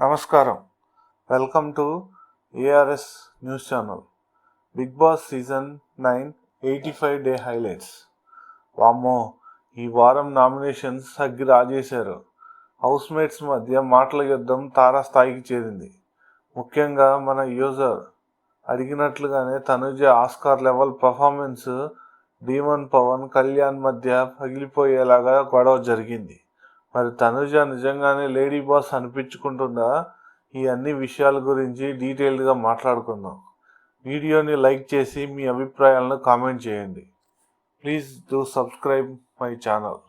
నమస్కారం. Welcome to ARS news channel. Bigg Boss season nine eighty five day highlights. వామ్మో ఈ వారం nominations అగ్గి రాజేశారు. హౌస్మేట్స్ మధ్య మాటల యుద్ధం తారాస్థాయికి చేరింది. ముఖ్యంగా మన user అడిగినట్లుగానే Tanuja Oscar level performance Demon Pavan Kalyan మధ్య పగిలిపోయేలాగా గొడవ జరిగింది. మరి తనుజ నిజంగానే లేడీ బాస్ అనిపించుకుంటుందా? ఈ అన్ని విషయాల గురించి డీటెయిల్డ్గా మాట్లాడుకుందాం. వీడియోని లైక్ చేసి మీ అభిప్రాయాలను కామెంట్ చేయండి. Please do subscribe my channel.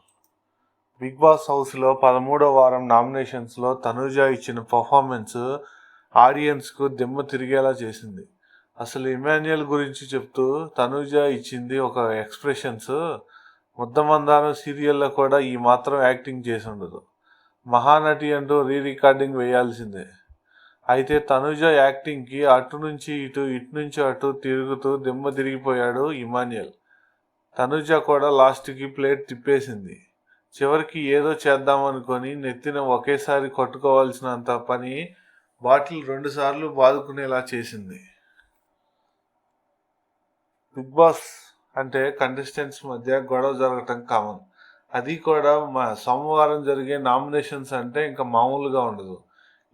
Bigg Boss హౌస్లో పదమూడో వారం నామినేషన్స్లో తనుజ ఇచ్చిన పర్ఫార్మెన్స్ ఆడియన్స్కు దిమ్మ తిరిగేలా చేసింది. అసలు ఇమాన్యుయల్ గురించి చెప్తూ తనుజ ఇచ్చింది ఒక ఎక్స్ప్రెషన్స్ ముద్దమందారం సీరియల్లో కూడా ఈ మాత్రం యాక్టింగ్ చేసి ఉండదు. మహానటి అంటూ రీ రికార్డింగ్ వేయాల్సిందే. అయితే తనుజ యాక్టింగ్కి అటు నుంచి ఇటు ఇటు నుంచి అటు తిరుగుతూ దిమ్మ తిరిగిపోయాడు ఇమాన్యుయల్. తనుజ కూడా లాస్ట్కి ప్లేట్ తిప్పేసింది. చివరికి ఏదో చేద్దామనుకొని నెత్తిన ఒకేసారి కొట్టుకోవాల్సినంత పని బాటిల్ రెండుసార్లు బాదుకునేలా చేసింది. బిగ్ బాస్ అంటే కంటెస్టెంట్స్ మధ్య గొడవ జరగటం కామన్ అది కూడా మా సోమవారం జరిగే నామినేషన్స్ అంటే ఇంకా మామూలుగా ఉండదు.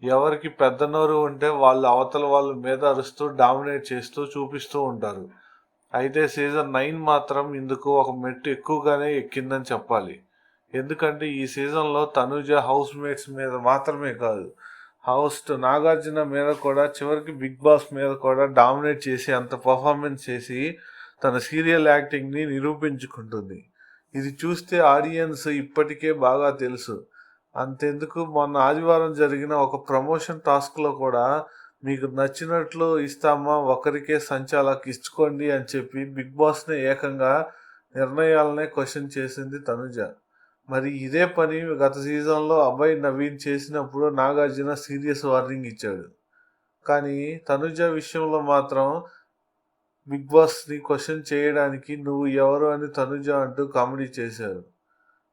ఎవరికి పెద్ద నోరు ఉంటే వాళ్ళు అవతల వాళ్ళ మీద అరుస్తూ డామినేట్ చేస్తూ చూపిస్తూ ఉంటారు. అయితే సీజన్ నైన్ మాత్రం ఇందుకు ఒక మెట్టు ఎక్కువగానే ఎక్కిందని చెప్పాలి. ఎందుకంటే ఈ సీజన్లో తనుజ హౌస్ మేట్స్ మీద మాత్రమే కాదు. హౌస్ట్ నాగార్జున మీద కూడా చివరికి బిగ్ బాస్ మీద కూడా డామినేట్ చేసి అంత పర్ఫార్మెన్స్ చేసి తన సీరియల్ యాక్టింగ్ని నిరూపించుకుంటుంది. ఇది చూస్తే ఆడియన్స్ ఇప్పటికే బాగా తెలుసు. అంతెందుకు మొన్న ఆదివారం జరిగిన ఒక ప్రమోషన్ టాస్క్లో కూడా మీకు నచ్చినట్లు ఇస్తామా ఒకరికే సంచాలకు ఇచ్చుకోండి అని చెప్పి బిగ్ బాస్ని ఏకంగా నిర్ణయాలనే క్వశ్చన్ చేసింది తనుజ. మరి ఇదే పని గత సీజన్లో అబ్బాయి నవీన్ చేసినప్పుడు నాగార్జున సీరియస్ వార్నింగ్ ఇచ్చాడు. కానీ తనుజ విషయంలో మాత్రం బిగ్ బాస్ని క్వశ్చన్ చేయడానికి నువ్వు ఎవరు అని తనుజ అంటూ కామెడీ చేశారు.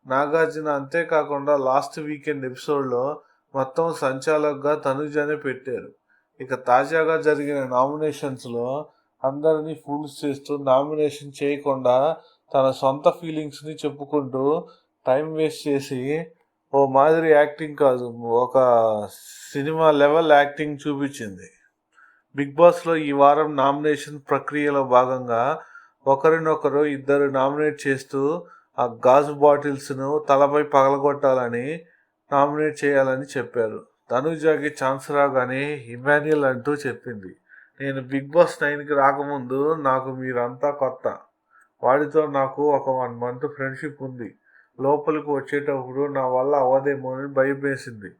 నాగార్జున అంతేకాకుండా లాస్ట్ వీకెండ్ ఎపిసోడ్లో మొత్తం సంచాలకుగా తనుజనే పెట్టారు. ఇక తాజాగా జరిగిన నామినేషన్స్లో అందరినీ ఫూల్స్ చేస్తూ నామినేషన్ చేయకుండా తన సొంత ఫీలింగ్స్ని చెప్పుకుంటూ టైం వేస్ట్ చేసి ఓ మాదిరి యాక్టింగ్ కాదు ఒక సినిమా లెవెల్ యాక్టింగ్ చూపించింది. బిగ్ బాస్లో ఈ వారం నామినేషన్ ప్రక్రియలో భాగంగా ఒకరినొకరు ఇద్దరు నామినేట్ చేస్తూ ఆ గాజు బాటిల్స్ను తలపై పగలగొట్టాలని నామినేట్ చేయాలని చెప్పారు. తనుజాకి ఛాన్స్ రాగానే ఇమాన్యుయల్ అంటూ చెప్పింది నేను బిగ్ బాస్ నైన్కి రాకముందు నాకు మీరంతా కొత్త. వాడితో నాకు ఒక వన్ మంత్ ఫ్రెండ్షిప్ ఉంది. లోపలికి వచ్చేటప్పుడు నా వల్ల అవ్వదేమో అని భయపేసింది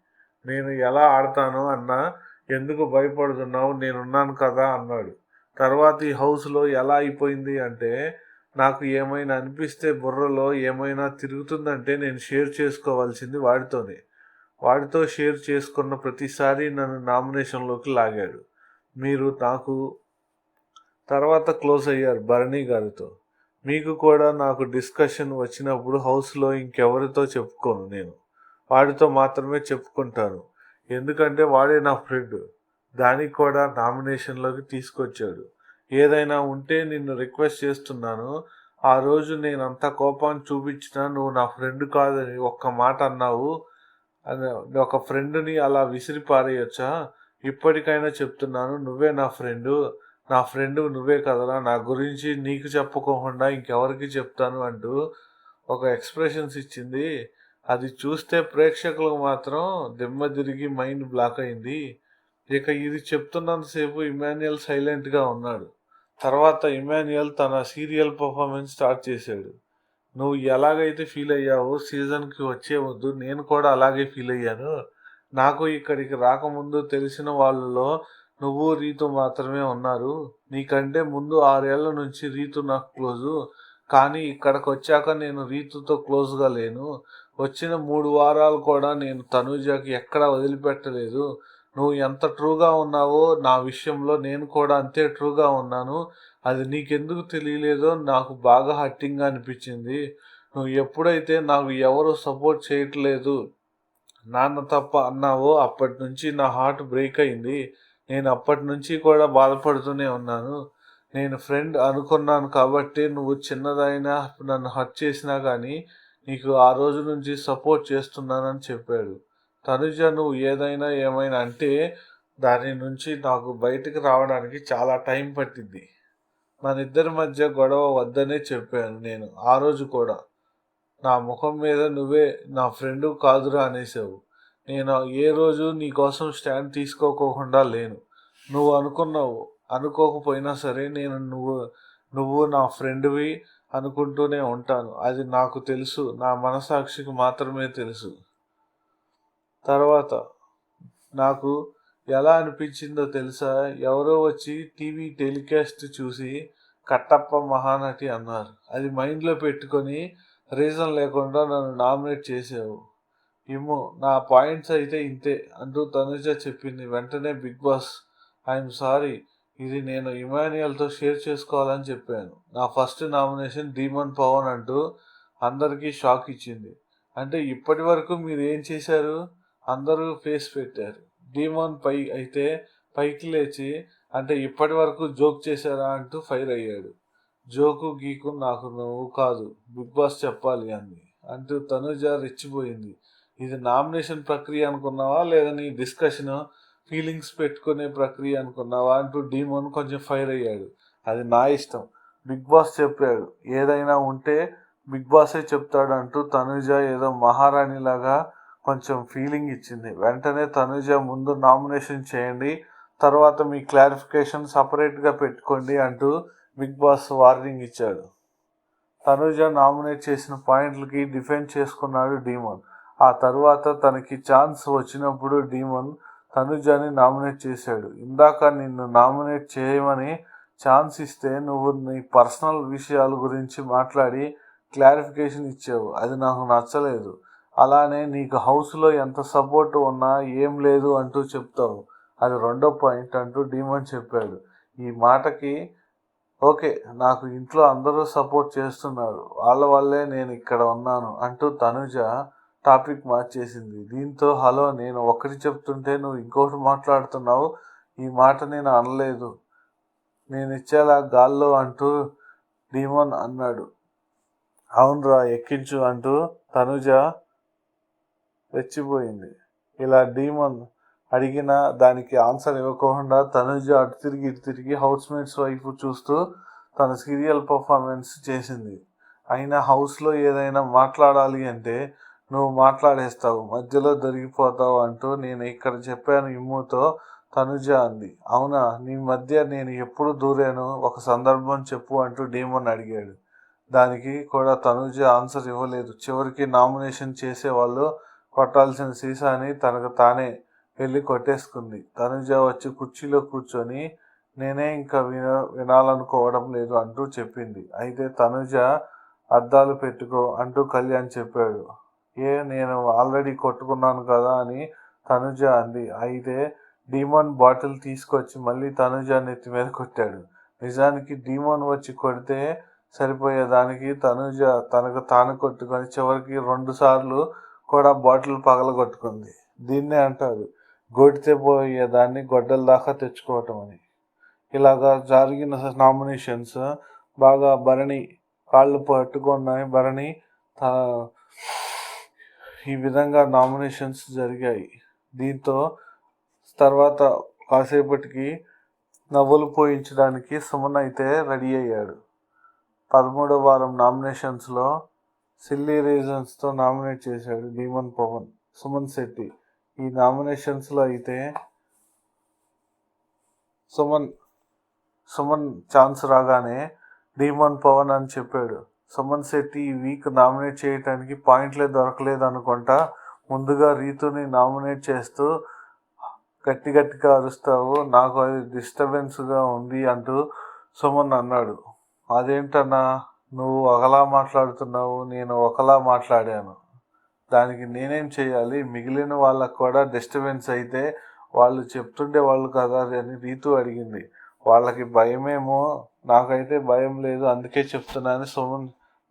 నేను ఎలా ఆడతాను అన్నా ఎందుకు భయపడుతున్నావు? నేనున్నాను కదా అన్నాడు. తర్వాత ఈ హౌస్లో ఎలా అయిపోయింది అంటే నాకు ఏమైనా అనిపిస్తే బుర్రలో ఏమైనా తిరుగుతుందంటే నేను షేర్ చేసుకోవాల్సింది వాడితోనే. వాడితో షేర్ చేసుకున్న ప్రతిసారి నన్ను నామినేషన్లోకి లాగాడు. మీరు నాకు తర్వాత క్లోజ్ అయ్యారు భరణి గారితో. మీకు కూడా నాకు డిస్కషన్ వచ్చినప్పుడు హౌస్లో ఇంకెవరితో చెప్పుకోను నేను. వాడితో మాత్రమే చెప్పుకుంటాను. ఎందుకంటే వాడే నా ఫ్రెండ్ దానికి కూడా నామినేషన్లోకి తీసుకొచ్చాడు. ఏదైనా ఉంటే నిన్ను రిక్వెస్ట్ చేస్తున్నాను. ఆ రోజు నేను అంత కోపాన్ని చూపించినా నువ్వు నా ఫ్రెండ్ కాదని ఒక్క మాట అన్నావు. అని ఒక ఫ్రెండ్ని అలా విసిరి పారేయొచ్చా? ఇప్పటికైనా చెప్తున్నాను నువ్వే నా ఫ్రెండు నా ఫ్రెండ్ నువ్వే కదరా? నా గురించి నీకు చెప్పుకోకుండా ఇంకెవరికి చెప్తాను అంటూ ఒక ఎక్స్ప్రెషన్స్ ఇచ్చింది. అది చూస్తే ప్రేక్షకులకు మాత్రం దిమ్మ తిరిగి మైండ్ బ్లాక్ అయింది. ఇక ఇది చెప్తున్నంతసేపు ఇమాన్యుయల్ సైలెంట్గా ఉన్నాడు. తర్వాత ఇమాన్యుయల్ తన సీరియల్ పర్ఫార్మెన్స్ స్టార్ట్ చేశాడు. నువ్వు ఎలాగైతే ఫీల్ అయ్యావో సీజన్కి వచ్చే వద్దు నేను కూడా అలాగే ఫీల్ అయ్యాను. నాకు ఇక్కడికి రాకముందు తెలిసిన వాళ్ళలో నువ్వు రీతు మాత్రమే ఉన్నారు. నీకంటే ముందు ఆరేళ్ళ నుంచి రీతు నాకు క్లోజు. కానీ ఇక్కడికి వచ్చాక నేను రీతుతో క్లోజ్గా లేను. వచ్చిన మూడు వారాలు కూడా నేను తనూజకి ఎక్కడా వదిలిపెట్టలేదు. నువ్వు ఎంత ట్రూగా ఉన్నావో నా విషయంలో నేను కూడా అంతే ట్రూగా ఉన్నాను. అది నీకెందుకు తెలియలేదో నాకు బాగా హట్టింగ్గా అనిపించింది. నువ్వు ఎప్పుడైతే నాకు ఎవరు సపోర్ట్ చేయట్లేదు నాన్న తప్ప అన్నావో అప్పటి నుంచి నా హార్ట్ బ్రేక్ అయింది. నేను అప్పటి నుంచి కూడా బాధపడుతూనే ఉన్నాను. నేను ఫ్రెండ్ అనుకున్నాను కాబట్టి నువ్వు చిన్నదైనా నన్ను హర్ట్ చేసినా కానీ నీకు ఆ రోజు నుంచి సపోర్ట్ చేస్తున్నానని చెప్పాడు. తనుజ నువ్వు ఏదైనా ఏమైనా అంటే దాని నుంచి నాకు బయటకు రావడానికి చాలా టైం పట్టింది. మన ఇద్దరి మధ్య గొడవ వద్దనే చెప్పాను నేను ఆ రోజు కూడా. నా ముఖం మీద నువ్వే నా ఫ్రెండ్ కాదురా అనేసావు. నేను ఏ రోజు నీ కోసం స్టాండ్ తీసుకోకోకుండా లేను. నువ్వు అనుకున్నావు. అనుకోకపోయినా సరే నేను నువ్వు నువ్వు నా ఫ్రెండ్వి అనుకుంటూనే ఉంటాను. అది నాకు తెలుసు. నా మనసాక్షికి మాత్రమే తెలుసు. తర్వాత నాకు ఎలా అనిపించిందో తెలుసా? ఎవరో వచ్చి టీవీ టెలికాస్ట్ చూసి కట్టప్ప మహానటి అన్నారు. అది మైండ్లో పెట్టుకొని రీజన్ లేకుండా నన్ను నామినేట్ చేసావు ఏమో నా పాయింట్స్ అయితే ఇంతే అంటూ తనుజ చెప్పింది వెంటనే బిగ్ బాస్. I'm sorry. ఇది నేను ఇమాన్యుయల్తో షేర్ చేసుకోవాలని చెప్పాను. నా ఫస్ట్ నామినేషన్ డీమన్ పవన్ అంటూ అందరికీ షాక్ ఇచ్చింది. అంటే ఇప్పటి వరకు మీరు ఏం చేశారు? అందరూ ఫేస్ పెట్టారు. డీమన్ పై అయితే పైకి లేచి అంటే ఇప్పటి వరకు జోక్ చేశారా అంటూ ఫైర్ అయ్యాడు. జోకు గీకు నాకు నువ్వు కాదు బిగ్ బాస్ చెప్పాలి అంది. అంటూ తనుజ రెచ్చిపోయింది. ఇది నామినేషన్ ప్రక్రియ అనుకున్నావా లేదా నీ డిస్కషను ఫీలింగ్స్ పెట్టుకునే ప్రక్రియ అనుకున్నావా? అంటూ డీమోన్ కొంచెం ఫైర్ అయ్యాడు. అది నా ఇష్టం. బిగ్ బాస్ చెప్పాడు. ఏదైనా ఉంటే బిగ్ బాసే చెప్తాడు అంటూ తనుజ ఏదో మహారాణిలాగా కొంచెం ఫీలింగ్ ఇచ్చింది. వెంటనే తనుజ ముందు నామినేషన్ చేయండి తర్వాత మీ క్లారిఫికేషన్ సపరేట్గా పెట్టుకోండి అంటూ బిగ్ బాస్ వార్నింగ్ ఇచ్చాడు. తనుజ నామినేట్ చేసిన పాయింట్లకి డిఫెండ్ చేసుకున్నాడు డీమన్. ఆ తర్వాత తనకి ఛాన్స్ వచ్చినప్పుడు డీమన్ తనుజాని నామినేట్ చేశాడు. ఇందాక నిన్ను నామినేట్ చేయమని ఛాన్స్ ఇస్తే నువ్వు నీ పర్సనల్ విషయాల గురించి మాట్లాడి క్లారిఫికేషన్ ఇచ్చావు. అది నాకు నచ్చలేదు. అలానే నీకు హౌస్లో ఎంత సపోర్ట్ ఉన్నా ఏం లేదు అంటూ చెప్తావు. అది రెండో పాయింట్ అంటూ డీమన్ చెప్పాడు. ఈ మాటకి ఓకే నాకు ఇంట్లో అందరూ సపోర్ట్ చేస్తున్నారు. వాళ్ళ వల్లే నేను ఇక్కడ ఉన్నాను అంటూ తనుజ టాపిక్ మార్చేసింది. దీంతో హలో నేను ఒకటి చెప్తుంటే నువ్వు ఇంకొకటి మాట్లాడుతున్నావు. ఈ మాట నేను అనలేదు. నేను ఇచ్చేలా గాల్లో అంటూ డీమోన్ అన్నాడు. అవునరా ఎక్కించు అంటూ తనుజ రెచ్చిపోయింది. ఇలా డీమోన్ అడిగిన దానికి ఆన్సర్ ఇవ్వకుండా తనుజ అటు తిరిగి ఇటు తిరిగి హౌస్మేట్స్ వైపు చూస్తూ తన సీరియల్ పర్ఫార్మెన్స్ చేసింది. అయినా హౌస్లో ఏదైనా మాట్లాడాలి అంటే నువ్వు మాట్లాడేస్తావు మధ్యలో దొరికిపోతావు అంటూ నేను ఇక్కడ చెప్పాను ఇమ్ముతో తనుజ అంది. అవునా నీ మధ్య నేను ఎప్పుడు దూరాను? ఒక సందర్భం చెప్పు అంటూ డీమన్ అడిగాడు. దానికి కూడా తనుజ ఆన్సర్ ఇవ్వలేదు. చివరికి నామినేషన్ చేసేవాళ్ళు కొట్టాల్సిన సీసాని తనకు తానే వెళ్ళి కొట్టేసుకుంది. తనుజ వచ్చి కుర్చీలో కూర్చొని నేనే ఇంకా విన వినాలనుకోవడం లేదు అంటూ చెప్పింది. అయితే తనుజ అద్దాలు పెట్టుకో అంటూ కళ్యాణ్ చెప్పాడు. ఏ నేను ఆల్రెడీ కొట్టుకున్నాను కదా అని తనుజ అంది. అయితే డీమోన్ బాటిల్ తీసుకొచ్చి మళ్ళీ తనుజ నెత్తి మీద కొట్టాడు. నిజానికి డీమోన్ వచ్చి కొడితే సరిపోయేదానికి తనుజ తనకు తాను కొట్టుకొని చివరికి రెండు సార్లు కూడా బాటిల్ పగలగొట్టుకుంది. దీన్నే అంటారు గొడితే పోయేదాన్ని గొడ్డల దాకా తెచ్చుకోవటం అని. ఇలాగా జరిగిన నామినేషన్స్ బాగా భరణి కాళ్ళు పట్టుకున్నాయి భరణి ఈ విధంగా నామినేషన్స్ జరిగాయి. దీంతో తర్వాత కాసేపటికి నవ్వులు పోయించడానికి సుమన్ అయితే రెడీ అయ్యాడు. పదమూడవ వారం నామినేషన్స్లో సిల్లీ రీజన్స్తో నామినేట్ చేశాడు డీమన్ పవన్ సుమన్ శెట్టి. ఈ నామినేషన్స్లో అయితే సుమన్ సుమన్ ఛాన్స్ రాగానే డీమన్ పవన్ అని చెప్పాడు. సుమన్ శెట్టి ఈ వీక్ నామినేట్ చేయడానికి పాయింట్లే దొరకలేదు అనుకుంటా. ముందుగా రీతుని నామినేట్ చేస్తూ గట్టి గట్టిగా అరుస్తావు నాకు అది డిస్టర్బెన్స్గా ఉంది అంటూ సుమన్ అన్నాడు. అదేంటన్నా నువ్వు ఒకలా మాట్లాడుతున్నావు నేను ఒకలా మాట్లాడాను. దానికి నేనేం చేయాలి? మిగిలిన వాళ్ళకు కూడా డిస్టర్బెన్స్ అయితే వాళ్ళు చెప్తుండే వాళ్ళు కదా అని రీతు అడిగింది. వాళ్ళకి భయమేమో నాకైతే భయం లేదు అందుకే చెప్తున్నాను సుమన్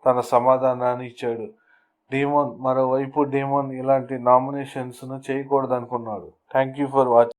తన సమాధానాన్ని ఇచ్చాడు. డీమోన్ మరోవైపు డీమోన్ ఇలాంటి నామినేషన్స్ను ను థ్యాంక్ యూ ఫర్ వాచింగ్.